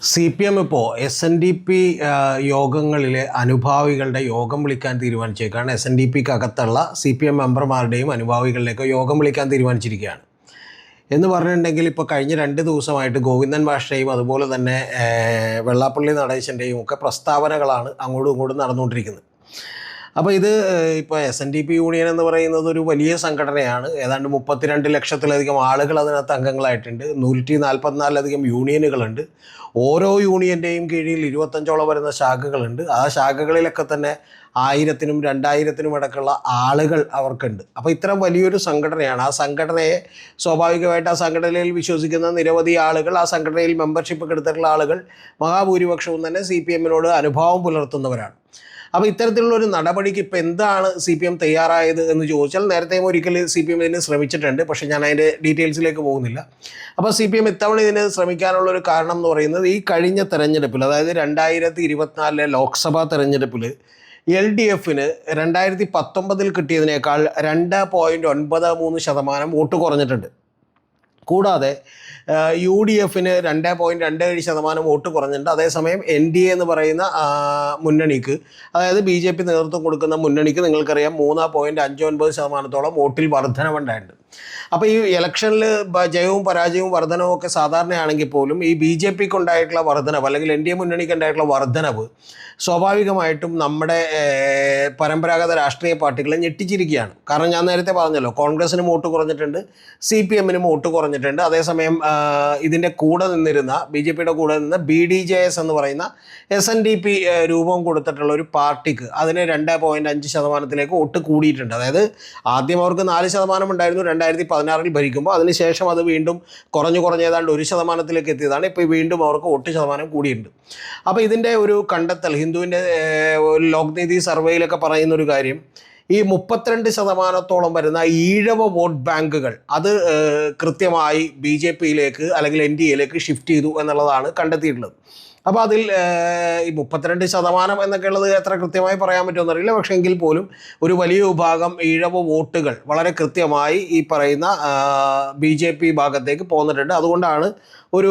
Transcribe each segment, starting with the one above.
C P M ഇപ്പോൾ S N D P യോഗങ്ങളിലെ അനുഭാവികളുടെ യോഗം വിളിക്കാൻ തീരുമാനിച്ചേക്കാണ് എസ് എൻ ഡി പിക്ക് അകത്തുള്ള സി പി എം മെമ്പർമാരുടെയും അനുഭാവികളിലേക്ക് യോഗം വിളിക്കാൻ തീരുമാനിച്ചിരിക്കുകയാണ്. എന്ന് പറഞ്ഞിട്ടുണ്ടെങ്കിൽ ഇപ്പോൾ കഴിഞ്ഞ രണ്ട് ദിവസമായിട്ട് ഗോവിന്ദൻ ഭാഷയും അതുപോലെ തന്നെ വെള്ളാപ്പള്ളി നടേശന്റെയും ഒക്കെ പ്രസ്താവനകളാണ് അങ്ങോട്ടും ഇങ്ങോട്ടും നടന്നുകൊണ്ടിരിക്കുന്നത്. അപ്പോൾ ഇത് ഇപ്പോൾ S N D P union എന്ന് പറയുന്നത് ഒരു വലിയ സംഘടനയാണ്. ഏതാണ്ട് മുപ്പത്തിരണ്ട് ലക്ഷത്തിലധികം ആളുകൾ അതിനകത്ത് അംഗങ്ങളായിട്ടുണ്ട്. നൂറ്റി നാൽപ്പത്തിനാലിലധികം യൂണിയനുകളുണ്ട്. ഓരോ യൂണിയന്റെയും കീഴിൽ ഇരുപത്തഞ്ചോളം വരുന്ന ശാഖകളുണ്ട്. ആ ശാഖകളിലൊക്കെ തന്നെ ആയിരത്തിനും രണ്ടായിരത്തിനും ഇടക്കുള്ള ആളുകൾ അവർക്കുണ്ട്. അപ്പോൾ ഇത്തരം വലിയൊരു സംഘടനയാണ്. ആ സംഘടനയെ സ്വാഭാവികമായിട്ട് ആ സംഘടനയിൽ വിശ്വസിക്കുന്ന നിരവധി ആളുകൾ ആ സംഘടനയിൽ മെമ്പർഷിപ്പ് എടുത്തിട്ടുള്ള ആളുകൾ മഹാഭൂരിപക്ഷവും തന്നെ സി പി എമ്മിനോട് അനുഭാവം പുലർത്തുന്നവരാണ്. അപ്പോൾ ഇത്തരത്തിലുള്ള ഒരു നടപടിക്ക് ഇപ്പോൾ എന്താണ് സി പി എം തയ്യാറായത് എന്ന് ചോദിച്ചാൽ നേരത്തെയും ഒരിക്കൽ സി പി എം ഇതിന് ശ്രമിച്ചിട്ടുണ്ട് പക്ഷേ ഞാൻ അതിന്റെ ഡീറ്റെയിൽസിലേക്ക് പോകുന്നില്ല. അപ്പോൾ സി പി എം ഇത്തവണ ഇതിന് ശ്രമിക്കാനുള്ള ഒരു കാരണം എന്ന് പറയുന്നത് ഈ കഴിഞ്ഞ തെരഞ്ഞെടുപ്പിൽ അതായത് രണ്ടായിരത്തി ഇരുപത്തിനാലിലെ ലോക്സഭാ തെരഞ്ഞെടുപ്പിൽ എൽ ഡി എഫിന് രണ്ടായിരത്തി പത്തൊമ്പതിൽ കിട്ടിയതിനേക്കാൾ രണ്ട് പോയിന്റ് ഒൻപത് മൂന്ന് ശതമാനം വോട്ട് കുറഞ്ഞിട്ടുണ്ട്. കൂടാതെ യു ഡി എഫിന് രണ്ട് പോയിന്റ് രണ്ട് ഏഴ് ശതമാനം വോട്ട് കുറഞ്ഞിട്ടുണ്ട്. അതേസമയം എൻ ഡി എ എന്ന് പറയുന്ന മുന്നണിക്ക് അതായത് ബി ജെ പി നേതൃത്വം കൊടുക്കുന്ന മുന്നണിക്ക് നിങ്ങൾക്കറിയാം മൂന്ന് പോയിന്റ് അഞ്ച് ഒൻപത് ശതമാനത്തോളം വോട്ടിൽ വർധനവുണ്ടായിട്ടുണ്ട് അപ്പോൾ ഈ ഇലക്ഷനിൽ ജയവും പരാജയവും വർധനവും ഒക്കെ സാധാരണയാണെങ്കിൽ പോലും ഈ ബി ജെ പിക്ക് ഉണ്ടായിട്ടുള്ള വർധനവ് അല്ലെങ്കിൽ എൻ ഡി എ മുന്നണിക്ക് ഉണ്ടായിട്ടുള്ള വർധനവ് സ്വാഭാവികമായിട്ടും നമ്മുടെ പരമ്പരാഗത രാഷ്ട്രീയ പാർട്ടികളെ ഞെട്ടിച്ചിരിക്കുകയാണ്. കാരണം ഞാൻ നേരത്തെ പറഞ്ഞല്ലോ കോൺഗ്രസിന് വോട്ട് കുറഞ്ഞിട്ടുണ്ട് സി പി എമ്മിനും വോട്ട് കുറഞ്ഞിട്ടുണ്ട്. അതേസമയം ഇതിന്റെ കൂടെ നിന്നിരുന്ന ബി ജെ പിയുടെ കൂടെ നിന്ന് ബി ഡി ജെ എസ് എന്ന് പറയുന്ന എസ് എൻ ഡി പി രൂപം കൊടുത്തിട്ടുള്ള ഒരു പാർട്ടിക്ക് അതിന് രണ്ട് പോയിന്റ് അഞ്ച് ശതമാനത്തിലേക്ക് വോട്ട് കൂടിയിട്ടുണ്ട്. അതായത് ആദ്യം അവർക്ക് നാല് ശതമാനം ഉണ്ടായിരുന്നു രണ്ടായിരത്തി പതിനാറിൽ ഭരിക്കുമ്പോൾ അതിനുശേഷം അത് വീണ്ടും കുറഞ്ഞു കുറഞ്ഞ് ഏതാണ്ട് ഒരു ശതമാനത്തിലേക്ക് എത്തിയതാണ്. ഇപ്പോൾ വീണ്ടും അവർക്ക് വോട്ട് ശതമാനം കൂടിയിട്ടുണ്ട്. അപ്പോൾ ഇതിന്റെ ഒരു കണ്ടെത്തൽ ഹിന്ദുവിന്റെ ഒരു ലോക്നീതി സർവേയിലൊക്കെ പറയുന്ന ഒരു കാര്യം. ഈ മുപ്പത്തിരണ്ട് ശതമാനത്തോളം വരുന്ന ഈഴവ വോട്ട് ബാങ്കുകൾ അത് കൃത്യമായി ബി ജെ പിയിലേക്ക് അല്ലെങ്കിൽ എൻ ഡി എയിലേക്ക് ഷിഫ്റ്റ് ചെയ്തു എന്നുള്ളതാണ് കണ്ടെത്തിയിട്ടുള്ളത്. അപ്പോൾ അതിൽ ഈ മുപ്പത്തിരണ്ട് ശതമാനം എന്നൊക്കെ ഉള്ളത് എത്ര കൃത്യമായി പറയാൻ പറ്റുമെന്നറിയില്ല പക്ഷേ എങ്കിൽ പോലും ഒരു വലിയ വിഭാഗം ഈഴവ വോട്ടുകൾ വളരെ കൃത്യമായി ഈ പറയുന്ന ബി ജെ പി ഭാഗത്തേക്ക് പോന്നിട്ടുണ്ട്. അതുകൊണ്ടാണ് ഒരു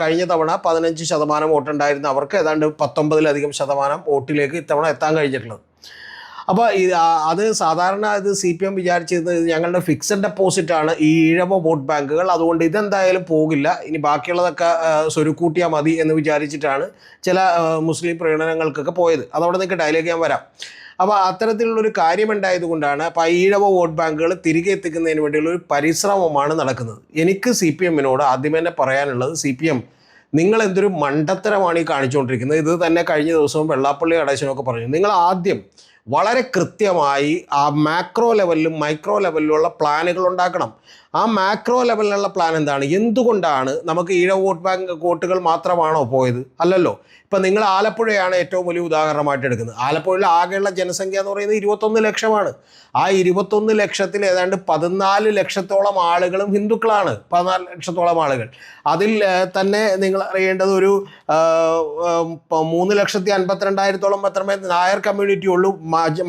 കഴിഞ്ഞ തവണ പതിനഞ്ച് ശതമാനം വോട്ടുണ്ടായിരുന്ന അവർക്ക് ഏതാണ്ട് പത്തൊമ്പതിലധികം ശതമാനം വോട്ടിലേക്ക് ഇത്തവണ എത്താൻ കഴിഞ്ഞിട്ടുള്ളത്. അപ്പോൾ അത് സാധാരണ ഇത് സി പി എം വിചാരിച്ചിരുന്നത് ഇത് ഞങ്ങളുടെ ഫിക്സഡ് ഡെപ്പോസിറ്റ് ആണ് ഈ ഈഴവ വോട്ട് ബാങ്കുകൾ. അതുകൊണ്ട് ഇതെന്തായാലും പോകില്ല. ഇനി ബാക്കിയുള്ളതൊക്കെ സ്വരുക്കൂട്ടിയാൽ മതി എന്ന് വിചാരിച്ചിട്ടാണ് ചില മുസ്ലിം പ്രകടനങ്ങൾക്കൊക്കെ പോയത്. അതവിടെ നിങ്ങൾക്ക് ഡയലോഗ് ഞാൻ വരാം. അപ്പോൾ അത്തരത്തിലുള്ളൊരു കാര്യമുണ്ടായതുകൊണ്ടാണ് അപ്പോൾ ഈഴവ വോട്ട് ബാങ്കുകൾ തിരികെ എത്തിക്കുന്നതിന് വേണ്ടിയുള്ള ഒരു പരിശ്രമമാണ് നടക്കുന്നത്. എനിക്ക് സി പി എമ്മിനോട് ആദ്യം തന്നെ പറയാനുള്ളത് സി പി എം നിങ്ങൾ എന്തൊരു മണ്ടത്തരമാണ് ഈ കാണിച്ചുകൊണ്ടിരിക്കുന്നത്. ഇത് തന്നെ കഴിഞ്ഞ ദിവസവും വെള്ളാപ്പള്ളി അടേശനൊക്കെ പറഞ്ഞു. നിങ്ങൾ ആദ്യം വളരെ കൃത്യമായി ആ മാക്രോ ലെവലിലും മൈക്രോ ലെവലിലുള്ള പ്ലാനുകൾ ഉണ്ടാക്കണം. ആ മാക്രോ ലെവലിലുള്ള പ്ലാൻ എന്താണ്? എന്തുകൊണ്ടാണ് നമുക്ക് ഈഴ വോട്ട് ബാങ്ക് വോട്ടുകൾ മാത്രമാണോ പോയത്? അല്ലല്ലോ. ഇപ്പം നിങ്ങൾ ആലപ്പുഴയാണ് ഏറ്റവും വലിയ ഉദാഹരണമായിട്ട് എടുക്കുന്നത്. ആലപ്പുഴയിൽ ആകെയുള്ള ജനസംഖ്യ എന്ന് പറയുന്നത് ഇരുപത്തൊന്ന് ലക്ഷമാണ്. ആ ഇരുപത്തൊന്ന് ലക്ഷത്തിൽ ഏതാണ്ട് പതിനാല് ലക്ഷത്തോളം ആളുകളും ഹിന്ദുക്കളാണ്. പതിനാല് ലക്ഷത്തോളം ആളുകൾ. അതിൽ തന്നെ നിങ്ങൾ അറിയേണ്ടത് ഒരു മൂന്ന് ലക്ഷത്തി അൻപത്തിരണ്ടായിരത്തോളം മാത്രമേ നായർ കമ്മ്യൂണിറ്റി ഉള്ളൂ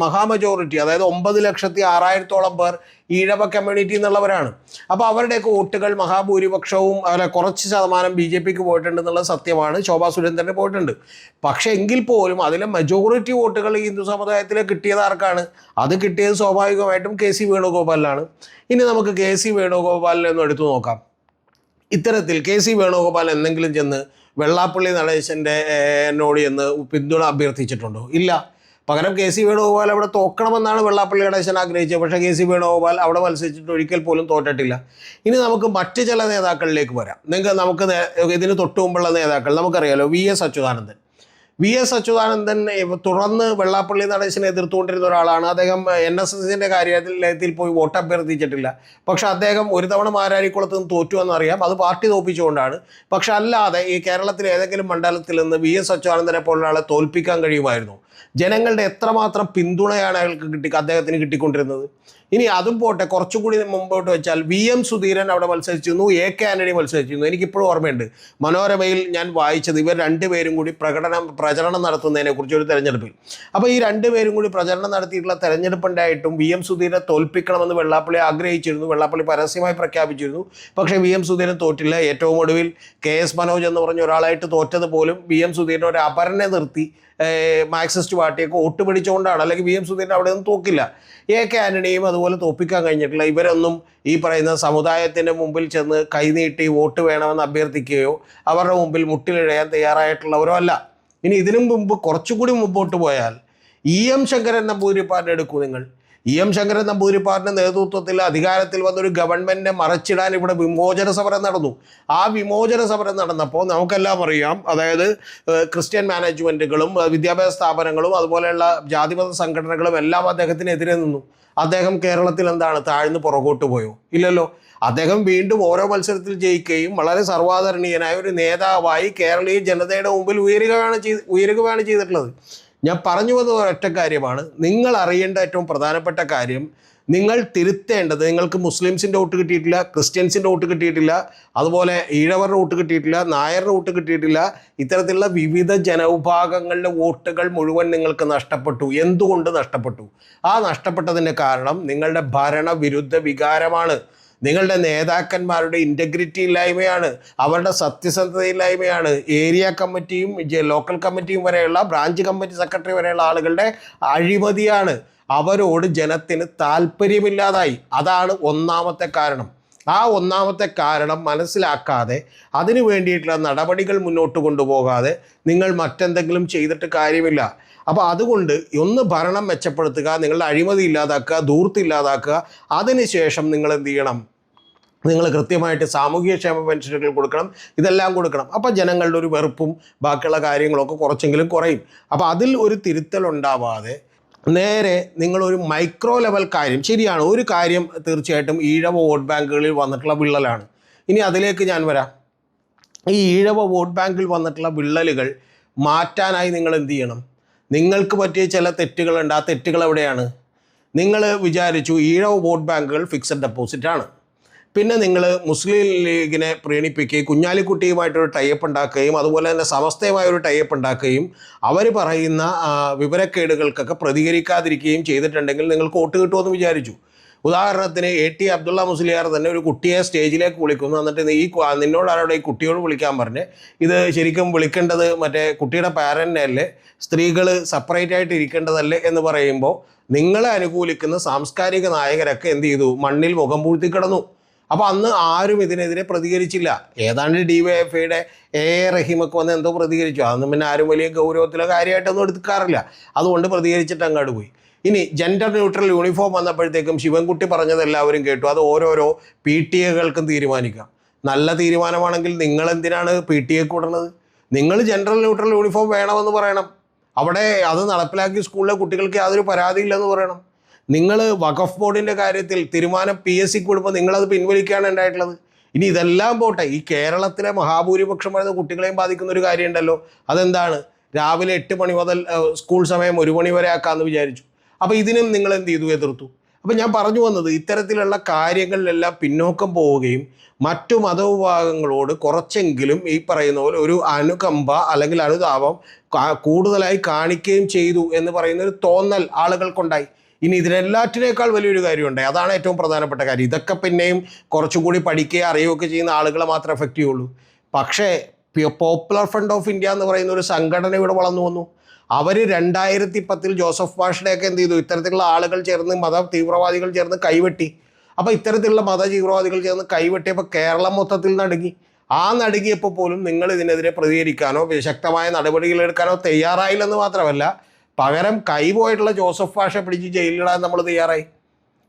മഹാ മെജോറിറ്റി അതായത് ഒമ്പത് ലക്ഷത്തി ആറായിരത്തോളം പേർ ഈഴവ കമ്മ്യൂണിറ്റി എന്നുള്ളവരാണ്. അപ്പോൾ അവരുടെയൊക്കെ വോട്ടുകൾ മഹാഭൂരിപക്ഷവും അല്ല കുറച്ച് ശതമാനം ബി ജെ പിക്ക് പോയിട്ടുണ്ടെന്നുള്ളത് സത്യമാണ്. ശോഭാ സുരേന്ദ്രന് പോയിട്ടുണ്ട്. പക്ഷേ എങ്കിൽ പോലും അതിലെ മെജോറിറ്റി വോട്ടുകൾ ഹിന്ദു സമുദായത്തിൽ കിട്ടിയത് ആർക്കാണ്? അത് കിട്ടിയത് സ്വാഭാവികമായിട്ടും കെ സി വേണുഗോപാലിനാണ്. ഇനി നമുക്ക് കെ സി വേണുഗോപാലിനെ ഒന്ന് എടുത്തു നോക്കാം. ഇത്തരത്തിൽ കെ സി വേണുഗോപാൽ എന്തെങ്കിലും ചെന്ന് വെള്ളാപ്പള്ളി നടേശന്റെ എന്നോട് ചെന്ന് പിന്തുണ അഭ്യർത്ഥിച്ചിട്ടുണ്ടോ? ഇല്ല. പകരം കെ സി വേണുഗോപാൽ അവിടെ തോക്കണമെന്നാണ് വെള്ളാപ്പള്ളി ഗണേശൻ ആഗ്രഹിച്ചത്. പക്ഷേ കെ സി വേണുഗോപാൽ അവിടെ മത്സരിച്ചിട്ട് ഒരിക്കൽ പോലും തോറ്റിട്ടില്ല. ഇനി നമുക്ക് മറ്റ് ചില നേതാക്കളിലേക്ക് വരാം. നിങ്ങൾക്ക് നമുക്ക് ഇതിന് തൊട്ട് മുമ്പുള്ള നേതാക്കൾ നമുക്കറിയാലോ V S Achuthanandan. V S Achuthanandan തുടർന്ന് വെള്ളാപ്പള്ളി നടേശനെ എതിർത്തുകൊണ്ടിരുന്ന ഒരാളാണ്. അദ്ദേഹം എൻ എസ് എസിന്റെ കാര്യത്തിൽ പോയി വോട്ട് അഭ്യർത്ഥിച്ചിട്ടില്ല. പക്ഷെ അദ്ദേഹം ഒരു തവണ മാരാരിക്കുളത്ത് നിന്ന് തോറ്റു എന്നറിയാം അത് പാർട്ടി തോപ്പിച്ചുകൊണ്ടാണ്. പക്ഷെ അല്ലാതെ ഈ കേരളത്തിലെ ഏതെങ്കിലും മണ്ഡലത്തിൽ നിന്ന് വി എസ് അച്യുതാനന്ദനെ പോലുള്ള തോൽപ്പിക്കാൻ കഴിയുമായിരുന്നു? ജനങ്ങളുടെ എത്രമാത്രം പിന്തുണയാണ് അയാൾക്ക് കിട്ടി അദ്ദേഹത്തിന് കിട്ടിക്കൊണ്ടിരുന്നത്? ഇനി അതും പോട്ടെ കുറച്ചുകൂടി മുമ്പോട്ട് വെച്ചാൽ വി എം സുധീരൻ അവിടെ മത്സരിച്ചിരുന്നു എ കെ ആന്റണി മത്സരിച്ചിരുന്നു. എനിക്കിപ്പോഴും ഓർമ്മയുണ്ട്. മനോരമയിൽ ഞാൻ വായിച്ചത് ഇവർ രണ്ടുപേരും കൂടി പ്രകടനം പ്രചരണം നടത്തുന്നതിനെ കുറിച്ച് ഒരു തെരഞ്ഞെടുപ്പിൽ. അപ്പോൾ ഈ രണ്ടുപേരും കൂടി പ്രചരണം നടത്തിയിട്ടുള്ള തെരഞ്ഞെടുപ്പുണ്ടായിട്ടും വി എം സുധീരനെ തോൽപ്പിക്കണമെന്ന് വെള്ളാപ്പള്ളി ആഗ്രഹിച്ചിരുന്നു വെള്ളാപ്പള്ളി പരസ്യമായി പ്രഖ്യാപിച്ചിരുന്നു. പക്ഷേ വി എം സുധീരൻ തോറ്റില്ല. ഏറ്റവും ഒടുവിൽ കെ എസ് മനോജ് എന്ന് പറഞ്ഞ ഒരാളായിട്ട് തോറ്റത് പോലും വി എം സുധീരൻ ഒരു അപരനെ നിർത്തി മാർക്സിസ്റ്റ് പാർട്ടിയൊക്കെ വോട്ട് പിടിച്ചുകൊണ്ടാണ്. അല്ലെങ്കിൽ വി എം സുധീരൻ അവിടെ നിന്ന് തോക്കില്ല. എ കെ ആന്റണിയും അതുപോലെ തോപ്പിക്കാൻ കഴിഞ്ഞിട്ടില്ല. ഇവരൊന്നും ഈ പറയുന്ന സമുദായത്തിന്റെ മുമ്പിൽ ചെന്ന് കൈനീട്ടി വോട്ട് വേണമെന്ന് അഭ്യർത്ഥിക്കുകയോ അവരുടെ മുമ്പിൽ മുട്ടിലിഴയാൻ തയ്യാറായിട്ടുള്ളവരോ അല്ല. ഇനി ഇതിനു മുമ്പ് കുറച്ചുകൂടി മുമ്പോട്ട് പോയാൽ ഇ എം ശങ്കരൻ നമ്പൂതിരിപ്പാടിനെ നിങ്ങൾ. ഇ എം ശങ്കരൻ നമ്പൂതിരിപ്പാടിന്റെ നേതൃത്വത്തിൽ അധികാരത്തിൽ വന്നൊരു ഗവൺമെന്റിനെ മറച്ചിടാൻ ഇവിടെ വിമോചന സമരം നടന്നു. ആ വിമോചന സമരം നടന്നപ്പോൾ നമുക്കെല്ലാം അറിയാം. അതായത് ക്രിസ്ത്യൻ മാനേജ്മെന്റുകളും വിദ്യാഭ്യാസ സ്ഥാപനങ്ങളും അതുപോലെയുള്ള ജാതിമത സംഘടനകളും എല്ലാം അദ്ദേഹത്തിനെതിരെ നിന്നു. അദ്ദേഹം കേരളത്തിൽ എന്താണ്? താഴ്ന്നു പുറകോട്ട് പോയോ? ഇല്ലല്ലോ. അദ്ദേഹം വീണ്ടും ഓരോ മത്സരത്തിൽ ജയിക്കുകയും വളരെ സർവാദരണീയനായ ഒരു നേതാവായി കേരളീയ ജനതയുടെ മുമ്പിൽ ഉയരുകയാണ് ചെയ്ത് ഉയരുകയാണ് ചെയ്തിട്ടുള്ളത്. ഞാൻ പറഞ്ഞു വന്നത് ഒരൊറ്റ കാര്യമാണ്. നിങ്ങൾ അറിയേണ്ട ഏറ്റവും പ്രധാനപ്പെട്ട കാര്യം നിങ്ങൾ തിരുത്തേണ്ടത് നിങ്ങൾക്ക് മുസ്ലിംസിന്റെ വോട്ട് കിട്ടിയിട്ടില്ല ക്രിസ്ത്യൻസിന്റെ വോട്ട് കിട്ടിയിട്ടില്ല അതുപോലെ ഈഴവരുടെ വോട്ട് കിട്ടിയിട്ടില്ല നായരുടെ വോട്ട് കിട്ടിയിട്ടില്ല ഇത്തരത്തിലുള്ള വിവിധ ജനവിഭാഗങ്ങളുടെ വോട്ടുകൾ മുഴുവൻ നിങ്ങൾക്ക് നഷ്ടപ്പെട്ടു. എന്തുകൊണ്ട് നഷ്ടപ്പെട്ടു? ആ നഷ്ടപ്പെട്ടതിന്റെ കാരണം നിങ്ങളുടെ ഭരണവിരുദ്ധ വികാരമാണ്. നിങ്ങളുടെ നേതാക്കന്മാരുടെ ഇന്റഗ്രിറ്റി ഇല്ലായ്മയാണ് അവരുടെ സത്യസന്ധതയില്ലായ്മയാണ്. ഏരിയ കമ്മിറ്റിയും ലോക്കൽ കമ്മിറ്റിയും വരെയുള്ള ബ്രാഞ്ച് കമ്മിറ്റി സെക്രട്ടറി വരെയുള്ള ആളുകളുടെ അഴിമതിയാണ്. അവരോട് ജനത്തിന് താല്പര്യമില്ലാതായി. അതാണ് ഒന്നാമത്തെ കാരണം. ആ ഒന്നാമത്തെ കാരണം മനസ്സിലാക്കാതെ അതിനു വേണ്ടിയിട്ടുള്ള നടപടികൾ മുന്നോട്ട് കൊണ്ടുപോകാതെ നിങ്ങൾ മറ്റെന്തെങ്കിലും ചെയ്തിട്ട് കാര്യമില്ല. അപ്പോൾ അതുകൊണ്ട് ഒന്ന് ഭരണം മെച്ചപ്പെടുത്തുക നിങ്ങളുടെ അഴിമതി ഇല്ലാതാക്കുക ദൂർത്ത് ഇല്ലാതാക്കുക. അതിനുശേഷം നിങ്ങൾ എന്ത് ചെയ്യണം? നിങ്ങൾ കൃത്യമായിട്ട് സാമൂഹിക ക്ഷേമ പെൻഷനുകൾ കൊടുക്കണം ഇതെല്ലാം കൊടുക്കണം. അപ്പോൾ ജനങ്ങളുടെ ഒരു വെറുപ്പും ബാക്കിയുള്ള കാര്യങ്ങളൊക്കെ കുറച്ചെങ്കിലും കുറയും. അപ്പോൾ അതിൽ ഒരു തിരുത്തൽ ഉണ്ടാവാതെ നേരെ നിങ്ങളൊരു മൈക്രോ ലെവൽ കാര്യം ശരിയാണ് ഒരു കാര്യം തീർച്ചയായിട്ടും ഈഴവ വോട്ട് ബാങ്കുകളിൽ വന്നിട്ടുള്ള വിള്ളലാണ്. ഇനി അതിലേക്ക് ഞാൻ വരാം. ഈ ഈഴവ വോട്ട് ബാങ്കിൽ വന്നിട്ടുള്ള വിള്ളലുകൾ മാറ്റാനായി നിങ്ങൾ എന്ത് ചെയ്യണം? നിങ്ങൾക്ക് പറ്റിയ ചില തെറ്റുകളുണ്ട്. ആ തെറ്റുകൾ എവിടെയാണ്? നിങ്ങൾ വിചാരിച്ചു ഈഴവ് വോട്ട് ബാങ്കുകൾ ഫിക്സഡ് ഡെപ്പോസിറ്റ് ആണ്. പിന്നെ നിങ്ങൾ മുസ്ലിം ലീഗിനെ പ്രീണിപ്പിക്കുകയും കുഞ്ഞാലിക്കുട്ടിയുമായിട്ടൊരു ടൈപ്പ് ഉണ്ടാക്കുകയും അതുപോലെ തന്നെ സമസ്തയുമായ ഒരു ടൈപ്പ് ഉണ്ടാക്കുകയും അവർ പറയുന്ന വിവരക്കേടുകൾക്കൊക്കെ പ്രതികരിക്കാതിരിക്കുകയും ചെയ്തിട്ടുണ്ടെങ്കിൽ നിങ്ങൾക്ക് വോട്ട് കിട്ടുമെന്ന് വിചാരിച്ചു. ഉദാഹരണത്തിന് എ ടി അബ്ദുള്ള മുസ്ലിയാർ തന്നെ ഒരു കുട്ടിയെ സ്റ്റേജിലേക്ക് വിളിക്കുന്നു. എന്നിട്ട് ഈ നിന്നോട് ആരോടെ ഈ കുട്ടിയോട് വിളിക്കാൻ പറഞ്ഞ് ഇത് ശരിക്കും വിളിക്കേണ്ടത് മറ്റേ കുട്ടിയുടെ പാരന്റിനെ അല്ലേ? സ്ത്രീകൾ സെപ്പറേറ്റ് ആയിട്ട് ഇരിക്കേണ്ടതല്ലേ എന്ന് പറയുമ്പോൾ നിങ്ങളെ അനുകൂലിക്കുന്ന സാംസ്കാരിക നായകരൊക്കെ എന്ത് ചെയ്തു? മണ്ണിൽ മുഖം പൂഴ്ത്തി കിടന്നു. അപ്പോൾ അന്ന് ആരും ഇതിനെതിരെ പ്രതികരിച്ചില്ല. ഏതാണ്ട് ഡി വൈ എഫ് ഐയുടെ എ എ റഹീമൊക്കെ വന്ന് എന്തോ പ്രതികരിച്ചു. അതൊന്നും പിന്നെ ആരും വലിയ ഗൗരവത്തിലോ കാര്യമായിട്ടൊന്നും എടുക്കാറില്ല. അതുകൊണ്ട് പ്രതികരിച്ചിട്ട് അങ്ങോട്ട് പോയി. ഇനി ജെൻഡർ ന്യൂട്രൽ യൂണിഫോം വന്നപ്പോഴത്തേക്കും ശിവൻകുട്ടി പറഞ്ഞത് എല്ലാവരും കേട്ടു. അത് ഓരോരോ പി ടി എകൾക്കും തീരുമാനിക്കാം. നല്ല തീരുമാനമാണെങ്കിൽ നിങ്ങൾ എന്തിനാണ് പി ടി എക്ക് വിടണത് നിങ്ങൾ ജെൻഡർ ന്യൂട്രൽ യൂണിഫോം വേണമെന്ന് പറയണം. അവിടെ അത് നടപ്പിലാക്കിയ സ്കൂളിലെ കുട്ടികൾക്ക് യാതൊരു പരാതിയില്ലെന്ന് പറയണം. നിങ്ങൾ വഖഫ് ബോർഡിന്റെ കാര്യത്തിൽ തീരുമാനം പി എസ് സിക്ക് വിടുമ്പോൾ നിങ്ങളത് പിൻവലിക്കുകയാണ് ഉണ്ടായിട്ടുള്ളത്. ഇനി ഇതെല്ലാം പോട്ടെ ഈ കേരളത്തിലെ മഹാഭൂരിപക്ഷം വരുന്ന കുട്ടികളെയും ബാധിക്കുന്ന ഒരു കാര്യമുണ്ടല്ലോ. അതെന്താണ്? രാവിലെ എട്ട് മണി മുതൽ സ്കൂൾ സമയം ഒരു മണി വരെ ആക്കാമെന്ന് വിചാരിച്ചു. അപ്പോൾ ഇതിനും നിങ്ങൾ എന്ത് ചെയ്തു? എതിർത്തു. അപ്പോൾ ഞാൻ പറഞ്ഞു വന്നത് ഇത്തരത്തിലുള്ള കാര്യങ്ങളിലെല്ലാം പിന്നോക്കം പോവുകയും മറ്റു മതവിഭാഗങ്ങളോട് കുറച്ചെങ്കിലും ഈ പറയുന്ന പോലെ ഒരു അനുകമ്പ അല്ലെങ്കിൽ അനുതാപം കൂടുതലായി കാണിക്കുകയും ചെയ്തു എന്ന് പറയുന്ന ഒരു തോന്നൽ ആളുകൾക്കുണ്ടായി. ഇനി ഇതിനെല്ലാറ്റിനേക്കാൾ വലിയൊരു കാര്യമുണ്ടായി. അതാണ് ഏറ്റവും പ്രധാനപ്പെട്ട കാര്യം. ഇതൊക്കെ പിന്നെയും കുറച്ചുകൂടി പഠിക്കുക അറിയുകയൊക്കെ ചെയ്യുന്ന ആളുകളെ മാത്രമേ എഫക്റ്റ് ചെയ്യുള്ളൂ. പക്ഷേ പോപ്പുലർ ഫ്രണ്ട് ഓഫ് ഇന്ത്യ എന്ന് പറയുന്ന ഒരു സംഘടന ഇവിടെ വളർന്നു വന്നു. അവർ രണ്ടായിരത്തി പത്തിൽ ജോസഫ് മാഷിനെയൊക്കെ എന്ത് ചെയ്തു? ഇത്തരത്തിലുള്ള ആളുകൾ ചേർന്ന് മത തീവ്രവാദികൾ ചേർന്ന് കൈവെട്ടി. അപ്പോൾ ഇത്തരത്തിലുള്ള മത തീവ്രവാദികൾ ചേർന്ന് കൈവെട്ടിയപ്പോൾ കേരളം മൊത്തത്തിൽ നടുങ്ങി. ആ നടുങ്ങിയപ്പോൾ പോലും നിങ്ങൾ ഇതിനെതിരെ പ്രതികരിക്കാനോ ശക്തമായ നടപടികൾ എടുക്കാനോ തയ്യാറായില്ലെന്ന് മാത്രമല്ല പകരം കൈപോയിട്ടുള്ള ജോസഫ് ഭാഷ പിടിച്ച് ജയിലിലിടാൻ നമ്മൾ തയ്യാറായി.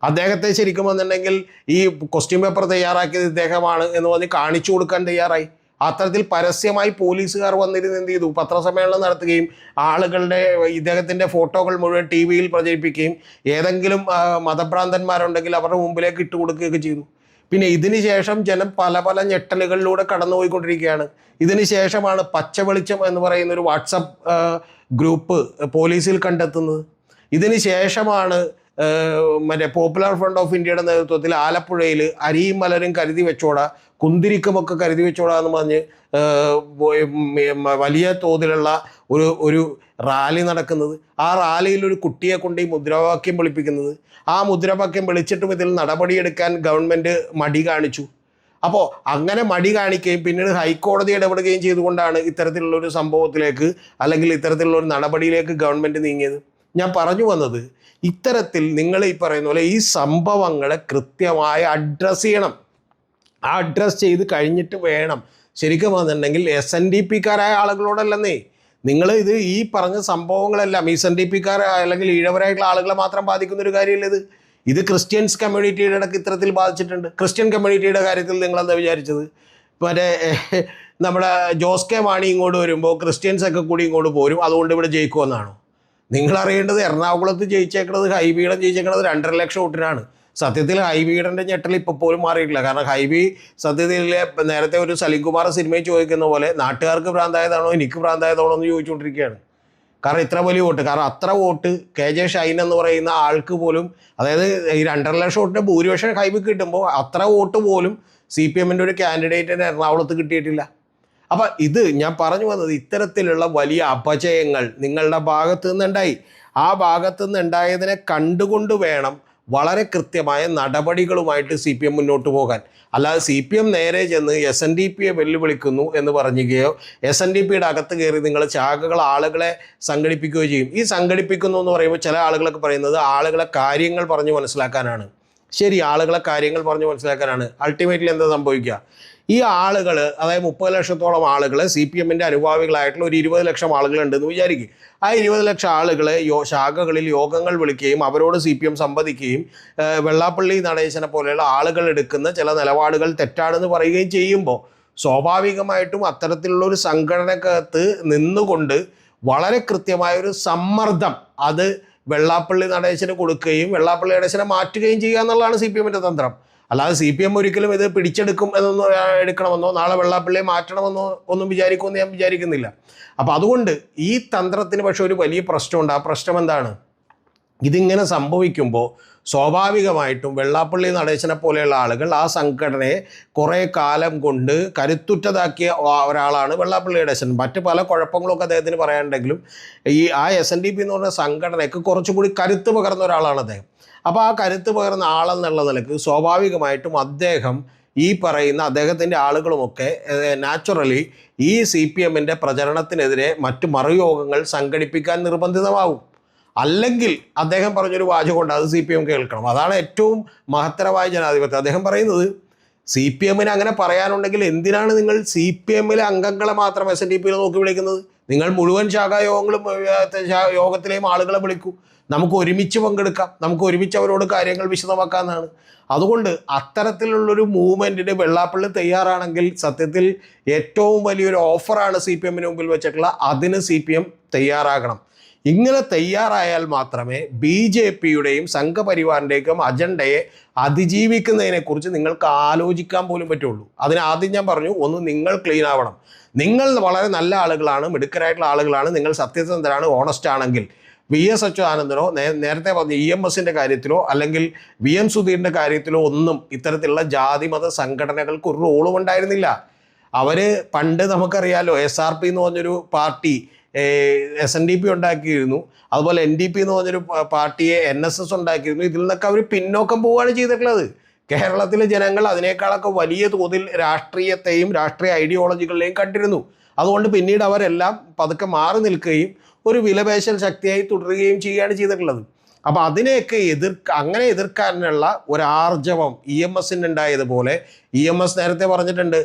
അദ്ദേഹത്തെ ശരിക്കും വന്നിട്ടുണ്ടെങ്കിൽ ഈ ക്വസ്റ്റ്യൻ പേപ്പർ തയ്യാറാക്കിയത് ഇദ്ദേഹമാണ് എന്ന് പറഞ്ഞ് കാണിച്ചു കൊടുക്കാൻ തയ്യാറായി. അത്തരത്തിൽ പരസ്യമായി പോലീസുകാർ വന്നിരുന്ന് എന്ത് ചെയ്തു? പത്രസമ്മേളനം നടത്തുകയും ആളുകളുടെ ഇദ്ദേഹത്തിന്റെ ഫോട്ടോകൾ മുഴുവൻ ടി വിയിൽ പ്രചരിപ്പിക്കുകയും ഏതെങ്കിലും മതഭ്രാന്തന്മാരുണ്ടെങ്കിൽ അവരുടെ മുമ്പിലേക്ക് ഇട്ട് കൊടുക്കുകയൊക്കെ ചെയ്തു. പിന്നെ ഇതിന് ശേഷം ജനം പല പല ഞെട്ടലുകളിലൂടെ കടന്നുപോയിക്കൊണ്ടിരിക്കുകയാണ്. ഇതിന് ശേഷമാണ് പച്ചവെളിച്ചം എന്ന് പറയുന്ന ഒരു വാട്സപ്പ് ഗ്രൂപ്പ് പോലീസിൽ കണ്ടെത്തുന്നത്. ഇതിന് ശേഷമാണ് മറ്റേ പോപ്പുലർ ഫ്രണ്ട് ഓഫ് ഇന്ത്യയുടെ നേതൃത്വത്തിൽ ആലപ്പുഴയിൽ അരിയും മലരും കരുതി വെച്ചോടാ കുന്തിരിക്കുമൊക്കെ കരുതി വെച്ചോടാ എന്ന് പറഞ്ഞ് വലിയ തോതിലുള്ള ഒരു ഒരു റാലി നടക്കുന്നത്. ആ റാലിയിൽ ഒരു കുട്ടിയെ കൊണ്ട് ഈ മുദ്രാവാക്യം വിളിപ്പിക്കുന്നത്. ആ മുദ്രാവാക്യം വിളിച്ചിട്ടും ഇതിൽ നടപടിയെടുക്കാൻ ഗവൺമെന്റ് മടി കാണിച്ചു. അപ്പോൾ അങ്ങനെ മടി കാണിക്കുകയും പിന്നീട് ഹൈക്കോടതി ഇടപെടുകയും ചെയ്തുകൊണ്ടാണ് ഇത്തരത്തിലുള്ള ഒരു സംഭവത്തിലേക്ക് അല്ലെങ്കിൽ ഇത്തരത്തിലുള്ള ഒരു നടപടിയിലേക്ക് ഗവൺമെന്റ് നീങ്ങിയത്. ഞാൻ പറഞ്ഞു വന്നത് ഇത്തരത്തിൽ നിങ്ങൾ ഈ പറയുന്ന പോലെ ഈ സംഭവങ്ങളെ കൃത്യമായി അഡ്രസ്സ് ചെയ്യണം. ആ അഡ്രസ്സ് ചെയ്ത് കഴിഞ്ഞിട്ട് വേണം. ശരിക്കും വന്നിട്ടുണ്ടെങ്കിൽ എസ് എൻ ഡി പിക്കാരായ ആളുകളോടല്ലെന്നേ. നിങ്ങൾ ഇത് ഈ പറഞ്ഞ സംഭവങ്ങളെല്ലാം എസ് എൻ ഡി പിക്കാർ അല്ലെങ്കിൽ ഈഴവരായിട്ടുള്ള ആളുകളെ മാത്രം ബാധിക്കുന്ന ഒരു കാര്യമല്ല ഇത്? ഇത് ക്രിസ്ത്യൻസ് കമ്മ്യൂണിറ്റിയുടെ ഇടയ്ക്ക് ഇത്തരത്തിൽ ബാധിച്ചിട്ടുണ്ട്. ക്രിസ്ത്യൻ കമ്മ്യൂണിറ്റിയുടെ കാര്യത്തിൽ നിങ്ങൾ എന്താ വിചാരിച്ചത്? മറ്റേ നമ്മുടെ ജോസ് കെ മാണി ഇങ്ങോട്ട് വരുമ്പോൾ ക്രിസ്ത്യൻസ് ഒക്കെ കൂടി ഇങ്ങോട്ട് പോരും. അതുകൊണ്ട് ഇവിടെ ജയിക്കുമെന്നാണോ? നിങ്ങൾ അറിയേണ്ടത് എറണാകുളത്ത് ജയിച്ചേക്കുന്നത് ഹൈബീഡൻ ജയിച്ചേക്കുന്നത് രണ്ടര ലക്ഷം വോട്ടിനാണ്. സത്യത്തിൽ ഹൈബീഡന്റെ ഞെട്ടൽ ഇപ്പോൾ പോലും മാറിയിട്ടില്ല. കാരണം ഹൈബി സത്യത്തിൽ നേരത്തെ ഒരു സലിംകുമാർ സിനിമയിൽ ചോദിക്കുന്ന പോലെ നാട്ടുകാർക്ക് ഭ്രാന്തായതാണോ എനിക്ക് ഭ്രാന്തായതാണോ എന്ന് ചോദിച്ചുകൊണ്ടിരിക്കുകയാണ്. കാരണം ഇത്ര വലിയ വോട്ട് കാരണം അത്ര വോട്ട് കെ ജെ ഷൈൻ എന്ന് പറയുന്ന ആൾക്ക് പോലും അതായത് ഈ രണ്ടര ലക്ഷം വോട്ടിന്റെ ഭൂരിപക്ഷം ഹൈബി കിട്ടുമ്പോൾ അത്ര വോട്ട് പോലും സി പി എമ്മിന്റെ ഒരു കാൻഡിഡേറ്റിന് എറണാകുളത്ത് കിട്ടിയിട്ടില്ല. അപ്പം ഇത് ഞാൻ പറഞ്ഞു വന്നത് ഇത്തരത്തിലുള്ള വലിയ അപചയങ്ങൾ നിങ്ങളുടെ ഭാഗത്ത് നിന്നുണ്ടായി ആ ഭാഗത്തു നിന്നുണ്ടായതിനെ കണ്ടുകൊണ്ട് വേണം വളരെ കൃത്യമായ നടപടികളുമായിട്ട് സി പി എം മുന്നോട്ട് പോകാൻ. അല്ലാതെ സി പി എം നേരെ ചെന്ന് എസ് എൻ ഡി പിയെ വെല്ലുവിളിക്കുന്നു എന്ന് പറഞ്ഞുകയോ എസ് എൻ ഡി പിയുടെ അകത്ത് കയറി നിങ്ങൾ ശാഖകൾ ആളുകളെ സംഘടിപ്പിക്കുകയോ ചെയ്യും. ഈ സംഘടിപ്പിക്കുന്നു എന്ന് പറയുമ്പോൾ ചില ആളുകളൊക്കെ പറയുന്നത് ആളുകളെ കാര്യങ്ങൾ പറഞ്ഞു മനസ്സിലാക്കാനാണ്. ശരി ആളുകളെ കാര്യങ്ങൾ പറഞ്ഞു മനസ്സിലാക്കാനാണ്. അൾട്ടിമേറ്റ്ലി എന്താ സംഭവിക്കുക? ഈ ആളുകൾ അതായത് മുപ്പത് ലക്ഷത്തോളം ആളുകൾ സി പി എമ്മിന്റെ അനുഭാവികളായിട്ടുള്ള ഒരു ഇരുപത് ലക്ഷം ആളുകളുണ്ടെന്ന് വിചാരിക്കും. ആ ഇരുപത് ലക്ഷം ആളുകളെ യോ ശാഖകളിൽ യോഗങ്ങൾ വിളിക്കുകയും അവരോട് സി പി എം സംവദിക്കുകയും വെള്ളാപ്പള്ളി നടേശനെ പോലെയുള്ള ആളുകൾ എടുക്കുന്ന ചില നിലപാടുകൾ തെറ്റാണെന്ന് പറയുകയും ചെയ്യുമ്പോൾ സ്വാഭാവികമായിട്ടും അത്തരത്തിലുള്ള ഒരു സംഘടനക്കകത്ത് നിന്നുകൊണ്ട് വളരെ കൃത്യമായൊരു സമ്മർദ്ദം അത് വെള്ളാപ്പള്ളി നടേശന് കൊടുക്കുകയും വെള്ളാപ്പള്ളി നടേശനെ മാറ്റുകയും ചെയ്യുക എന്നുള്ളതാണ് സി പി എമ്മിന്റെ തന്ത്രം. അല്ലാതെ സി പി എം ഒരിക്കലും ഇത് പിടിച്ചെടുക്കും എന്നൊന്നും എടുക്കണമെന്നോ നാളെ വെള്ളാപ്പള്ളിയെ മാറ്റണമെന്നോ ഒന്നും വിചാരിക്കുമെന്ന് ഞാൻ വിചാരിക്കുന്നില്ല. അപ്പോൾ അതുകൊണ്ട് ഈ തന്ത്രത്തിന് പക്ഷേ ഒരു വലിയ പ്രശ്നമുണ്ട്. ആ പ്രശ്നം എന്താണ്? ഇതിങ്ങനെ സംഭവിക്കുമ്പോൾ സ്വാഭാവികമായിട്ടും വെള്ളാപ്പള്ളി നടേശനെ പോലെയുള്ള ആളുകൾ ആ സംഘടനയെ കുറേ കാലം കൊണ്ട് കരുത്തുറ്റതാക്കിയ ഒരാളാണ് വെള്ളാപ്പള്ളി നടേശൻ. മറ്റ് പല കുഴപ്പങ്ങളൊക്കെ അദ്ദേഹത്തിന് പറയാനുണ്ടെങ്കിലും ഈ ആ എസ് എൻ ഡി പി എന്ന് പറഞ്ഞ സംഘടനയ്ക്ക് കുറച്ചും കൂടി കരുത്ത് പകർന്ന ഒരാളാണ് അദ്ദേഹം. അപ്പോൾ ആ കരുത്ത് പകർന്ന ആളെന്നുള്ള നിലയ്ക്ക് സ്വാഭാവികമായിട്ടും അദ്ദേഹം ഈ പറയുന്ന അദ്ദേഹത്തിന്റെ ആളുകളുമൊക്കെ നാച്ചുറലി ഈ സി പി എമ്മിന്റെ പ്രചരണത്തിനെതിരെ മറ്റ് മറുയോഗങ്ങൾ സംഘടിപ്പിക്കാൻ നിർബന്ധിതമാവും. അല്ലെങ്കിൽ അദ്ദേഹം പറഞ്ഞൊരു വാചകമുണ്ട് അത് സി പി എം കേൾക്കണം. അതാണ് ഏറ്റവും മഹത്തരമായ ജനാധിപത്യം. അദ്ദേഹം പറയുന്നത് സി പി എമ്മിന് അങ്ങനെ പറയാനുണ്ടെങ്കിൽ എന്തിനാണ് നിങ്ങൾ സി പി എമ്മിലെ അംഗങ്ങളെ മാത്രം എസ് എൻ ഡി പിയിൽ നോക്കി വിളിക്കുന്നത്? നിങ്ങൾ മുഴുവൻ ശാഖായോഗങ്ങളും യോഗത്തിലെയും ആളുകളെ വിളിക്കൂ. നമുക്ക് ഒരുമിച്ച് പങ്കെടുക്കാം. നമുക്ക് ഒരുമിച്ച് അവരോട് കാര്യങ്ങൾ വിശദമാക്കാമെന്നാണ് അതുകൊണ്ട് അത്തരത്തിലുള്ളൊരു മൂവ്മെന്റിന് വെള്ളാപ്പള്ളി തയ്യാറാണെങ്കിൽ സത്യത്തിൽ ഏറ്റവും വലിയൊരു ഓഫറാണ് സി പി എമ്മിന് മുമ്പിൽ വെച്ചിട്ടുള്ള അതിന് സി പി എം തയ്യാറാകണം. ഇങ്ങനെ തയ്യാറായാൽ മാത്രമേ ബി ജെ പിയുടെയും സംഘപരിവാറിന്റെയും അജണ്ടയെ അതിജീവിക്കുന്നതിനെക്കുറിച്ച് നിങ്ങൾക്ക് ആലോചിക്കാൻ പോലും പറ്റുള്ളൂ. അതിന് ആദ്യം ഞാൻ പറഞ്ഞു ഒന്ന് നിങ്ങൾ ക്ലീൻ ആവണം. നിങ്ങൾ വളരെ നല്ല ആളുകളാണ് മിടുക്കരായിട്ടുള്ള ആളുകളാണ് നിങ്ങൾ സത്യസന്ധരാണ് ഓണസ്റ്റ് ആണെങ്കിൽ. വി എസ് അച്യുതാനന്ദനോ നേരത്തെ പറഞ്ഞ ഇ എം എസിന്റെ കാര്യത്തിലോ അല്ലെങ്കിൽ വി എം സുധീറിന്റെ കാര്യത്തിലോ ഒന്നും ഇത്തരത്തിലുള്ള ജാതിമത സംഘടനകൾക്ക് ഒരു റോളും ഉണ്ടായിരുന്നില്ല. അവർ പണ്ട് നമുക്കറിയാലോ എസ് ആർ പി എന്ന് പറഞ്ഞൊരു party S N D P ഉണ്ടാക്കിയിരുന്നു. അതുപോലെ എൻ ഡി പി എന്ന് പറഞ്ഞൊരു പാർട്ടിയെ എൻ എസ് എസ് ഉണ്ടാക്കിയിരുന്നു. ഇതിൽ നിന്നൊക്കെ അവർ പിന്നോക്കം പോവുകയാണ് ചെയ്തിട്ടുള്ളത്. കേരളത്തിലെ ജനങ്ങൾ അതിനേക്കാളൊക്കെ വലിയ തോതിൽ രാഷ്ട്രീയത്തെയും രാഷ്ട്രീയ ഐഡിയോളജികളിലെയും കണ്ടിരുന്നു. അതുകൊണ്ട് പിന്നീട് അവരെല്ലാം പതുക്കെ മാറി നിൽക്കുകയും ഒരു വിലപേശൽ ശക്തിയായി തുടരുകയും ചെയ്യുകയാണ് ചെയ്തിട്ടുള്ളത്. അപ്പോൾ അതിനെയൊക്കെ എതിർ അങ്ങനെ എതിർക്കാനുള്ള ഒരു ആർജവം ഇ എം എസിന് ഉണ്ടായതുപോലെ ഇ എം എസ് നേരത്തെ പറഞ്ഞിട്ടുണ്ട്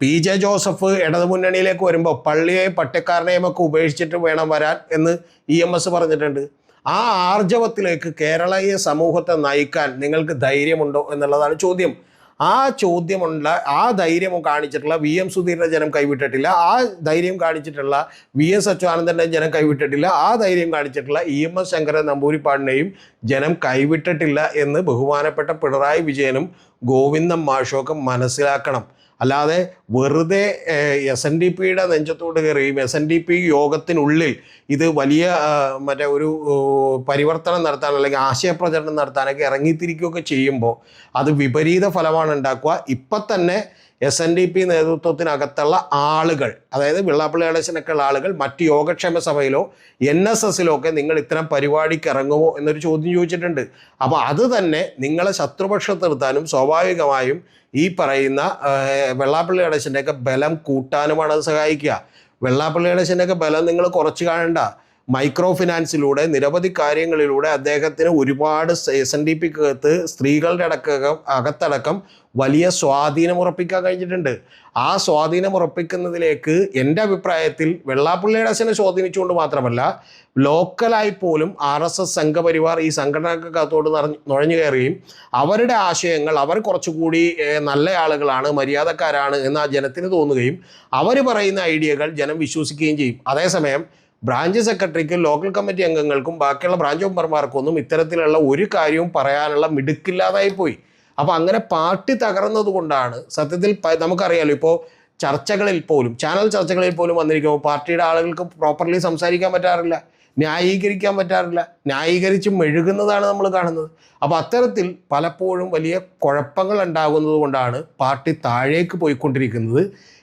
പി ജെ ജോസഫ് ഇടതുമുന്നണിയിലേക്ക് വരുമ്പോൾ പള്ളിയെയും പട്ടക്കാരനെയും ഒക്കെ ഉപേക്ഷിച്ചിട്ട് വേണം വരാൻ എന്ന് ഇ എം എസ് പറഞ്ഞിട്ടുണ്ട്. ആ ആർജവത്തിലേക്ക് കേരളീയ സമൂഹത്തെ നയിക്കാൻ നിങ്ങൾക്ക് ധൈര്യമുണ്ടോ എന്നുള്ളതാണ് ചോദ്യം. ആ ചോദ്യമുള്ള ആ ധൈര്യം കാണിച്ചിട്ടുള്ള വി എം സുധീറിനെ ജനം കൈവിട്ടിട്ടില്ല. ആ ധൈര്യം കാണിച്ചിട്ടുള്ള വി എസ് അച്യുതാനന്ദന്റെ ജനം കൈവിട്ടിട്ടില്ല. ആ ധൈര്യം കാണിച്ചിട്ടുള്ള ഇ എം എസ് ശങ്കരൻ നമ്പൂരിപ്പാടിനെയും ജനം കൈവിട്ടിട്ടില്ല എന്ന് ബഹുമാനപ്പെട്ട പിണറായി വിജയനും ഗോവിന്ദം മാഷോക്കും മനസ്സിലാക്കണം. അല്ലാതെ വെറുതെ എസ് എൻ ഡി പിയുടെ നെഞ്ചത്തോട് കയറുകയും എസ് എൻ ഡി പി യോഗത്തിനുള്ളിൽ ഇത് വലിയ മറ്റേ ഒരു പരിവർത്തനം നടത്താൻ അല്ലെങ്കിൽ ആശയപ്രചരണം നടത്താനൊക്കെ ഇറങ്ങിത്തിരിക്കുകയൊക്കെ ചെയ്യുമ്പോൾ അത് വിപരീത ഫലമാണ് ഉണ്ടാക്കുക. ഇപ്പം തന്നെ എസ് എൻ ഡി പി നേതൃത്വത്തിനകത്തുള്ള ആളുകൾ അതായത് വെള്ളാപ്പള്ളി ഗണേശനൊക്കെ ഉള്ള ആളുകൾ മറ്റ് യോഗക്ഷേമ സഭയിലോ എൻ എസ് എസിലോ ഒക്കെ നിങ്ങൾ ഇത്തരം പരിപാടിക്ക് ഇറങ്ങുമോ എന്നൊരു ചോദ്യം ചോദിച്ചിട്ടുണ്ട്. അപ്പോൾ അത് തന്നെ നിങ്ങളെ ശത്രുപക്ഷത്ത് നിർത്താനും സ്വാഭാവികമായും ഈ പറയുന്ന വെള്ളാപ്പള്ളി ഗണേശന്റെയൊക്കെ ബലം കൂട്ടാനുമാണ് അത് സഹായിക്കുക. വെള്ളാപ്പള്ളി ഗണേശന്റെയൊക്കെ ബലം നിങ്ങൾ കുറച്ച് കാണണ്ട. മൈക്രോ ഫിനാൻസിലൂടെ നിരവധി കാര്യങ്ങളിലൂടെ അദ്ദേഹത്തിന് ഒരുപാട് എസ് എൻ ഡി പിക്കകത്ത് സ്ത്രീകളുടെ അടക്കം അകത്തടക്കം വലിയ സ്വാധീനം ഉറപ്പിക്കാൻ കഴിഞ്ഞിട്ടുണ്ട്. ആ സ്വാധീനം ഉറപ്പിക്കുന്നതിലേക്ക് എന്റെ അഭിപ്രായത്തിൽ വെള്ളാപ്പള്ളിയുടെ അച്ഛനെ സ്വാധീനിച്ചുകൊണ്ട് മാത്രമല്ല ലോക്കലായി പോലും ആർ എസ് എസ് സംഘപരിവാർ ഈ സംഘടനകത്തോട് നുഴഞ്ഞു കയറുകയും അവരുടെ ആശയങ്ങൾ അവർ കുറച്ചുകൂടി നല്ല ആളുകളാണ് മര്യാദക്കാരാണ് എന്ന് ആ ജനത്തിന് തോന്നുകയും അവർ പറയുന്ന ഐഡിയകൾ ജനം വിശ്വസിക്കുകയും ചെയ്യും. അതേസമയം ബ്രാഞ്ച് സെക്രട്ടറിക്കും ലോക്കൽ കമ്മിറ്റി അംഗങ്ങൾക്കും ബാക്കിയുള്ള ബ്രാഞ്ച് മെമ്പർമാർക്കൊന്നും ഇത്തരത്തിലുള്ള ഒരു കാര്യവും പറയാനുള്ള മിടുക്കില്ലാതായി പോയി. അപ്പോൾ അങ്ങനെ പാർട്ടി തകർന്നത് കൊണ്ടാണ് സത്യത്തിൽ നമുക്കറിയാലോ ഇപ്പോൾ ചർച്ചകളിൽ പോലും ചാനൽ ചർച്ചകളിൽ പോലും വന്നിരിക്കുമ്പോൾ പാർട്ടിയുടെ ആളുകൾക്ക് പ്രോപ്പർലി സംസാരിക്കാൻ പറ്റാറില്ല ന്യായീകരിക്കാൻ പറ്റാറില്ല ന്യായീകരിച്ച് മെഴുകുന്നതാണ് നമ്മൾ കാണുന്നത്. അപ്പോൾ അത്തരത്തിൽ പലപ്പോഴും വലിയ കുഴപ്പങ്ങൾ ഉണ്ടാകുന്നത് കൊണ്ടാണ് പാർട്ടി താഴേക്ക് പോയിക്കൊണ്ടിരിക്കുന്നത്.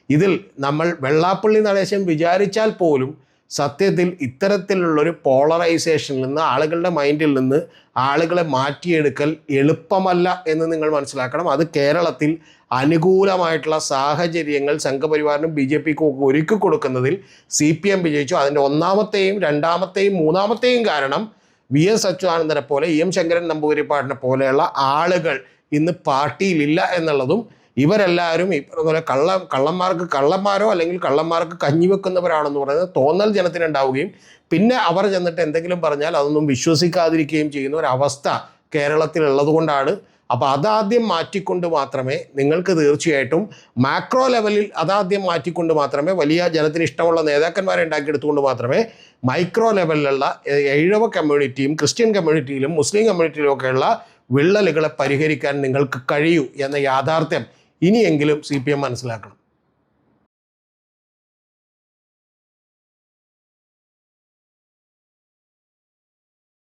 ഇതിൽ നമ്മൾ വെള്ളാപ്പള്ളി നടേശൻ വിചാരിച്ചാൽ പോലും സത്യത്തിൽ ഇത്തരത്തിലുള്ളൊരു പോളറൈസേഷനിൽ നിന്ന് ആളുകളുടെ മൈൻഡിൽ നിന്ന് ആളുകളെ മാറ്റിയെടുക്കൽ എളുപ്പമല്ല എന്ന് നിങ്ങൾ മനസ്സിലാക്കണം. അത് കേരളത്തിൽ അനുകൂലമായിട്ടുള്ള സാഹചര്യങ്ങൾ സംഘപരിവാറിനും ബി ജെ പിക്കും ഒരുക്കി കൊടുക്കുന്നതിൽ സി പി എം വിജയിച്ചു. അതിന്റെ ഒന്നാമത്തെയും രണ്ടാമത്തെയും മൂന്നാമത്തെയും കാരണം വി എസ് അച്യുതാനന്ദനെ പോലെ ഇ എം ശങ്കരൻ നമ്പൂതിരിപ്പാടിനെ പോലെയുള്ള ആളുകൾ ഇന്ന് പാർട്ടിയിലില്ല എന്നുള്ളതും ഇവരെല്ലാവരും ഈ പറഞ്ഞ കള്ള കള്ളന്മാർക്ക് കള്ളന്മാരോ അല്ലെങ്കിൽ കള്ളന്മാർക്ക് കഞ്ഞി വെക്കുന്നവരാണെന്ന് പറയുന്നത് തോന്നൽ ജനത്തിനുണ്ടാവുകയും പിന്നെ അവർ ചെന്നിട്ട് എന്തെങ്കിലും പറഞ്ഞാൽ അതൊന്നും വിശ്വസിക്കാതിരിക്കുകയും ചെയ്യുന്ന ഒരു അവസ്ഥ കേരളത്തിലുള്ളത് കൊണ്ടാണ്. അപ്പോൾ അതാദ്യം മാറ്റിക്കൊണ്ട് മാത്രമേ നിങ്ങൾക്ക് തീർച്ചയായിട്ടും മാക്രോ ലെവലിൽ അതാദ്യം മാറ്റിക്കൊണ്ട് മാത്രമേ വലിയ ജനത്തിന് ഇഷ്ടമുള്ള നേതാക്കന്മാരെ ഉണ്ടാക്കിയെടുത്തുകൊണ്ട് മാത്രമേ മൈക്രോ ലെവലിലുള്ള ഏഴവ കമ്മ്യൂണിറ്റിയും ക്രിസ്ത്യൻ കമ്മ്യൂണിറ്റിയിലും മുസ്ലിം കമ്മ്യൂണിറ്റിയിലും ഒക്കെയുള്ള വിള്ളലുകളെ പരിഹരിക്കാൻ നിങ്ങൾക്ക് കഴിയൂ എന്ന യാഥാർത്ഥ്യം ഇനിയെങ്കിലും സി പി എം മനസ്സിലാക്കണം.